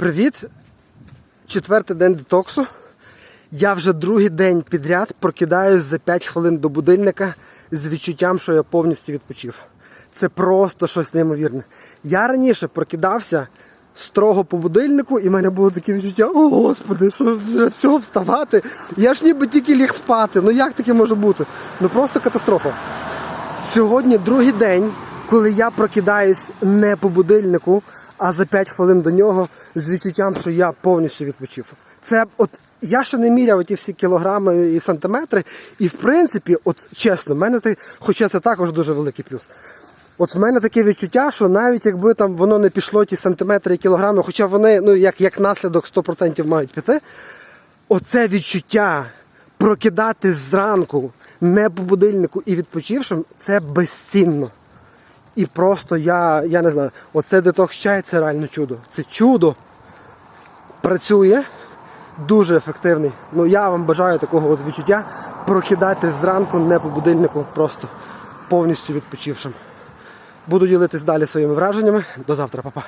Привіт! Четвертий день детоксу. Я вже другий день підряд прокидаюсь за 5 хвилин до будильника з відчуттям, що я повністю відпочив. Це просто щось неймовірне. Я раніше прокидався строго по будильнику, і в мене було таке відчуття: о господи, що всього вставати. Я ж ніби тільки ліг спати. Ну як таке може бути? Ну просто катастрофа. Сьогодні другий день, коли я прокидаюсь не по будильнику, а за 5 хвилин до нього з відчуттям, що я повністю відпочив. Це от я ще не міряв ті всі кілограми і сантиметри, і в принципі, от чесно, в мене ти, хоча це також дуже великий плюс. От в мене таке відчуття, що навіть якби там воно не пішло ті сантиметри і кілограми, хоча вони, ну як, як наслідок 100% мають піти, оце відчуття прокидати зранку не по будильнику і відпочившим, це безцінно. І просто я, я не знаю, оце детокс чай це реально чудо. Це чудо працює, дуже ефективний. Ну я вам бажаю такого от відчуття прокидати зранку не по будильнику, просто повністю відпочившим. Буду ділитись далі своїми враженнями. До завтра, папа.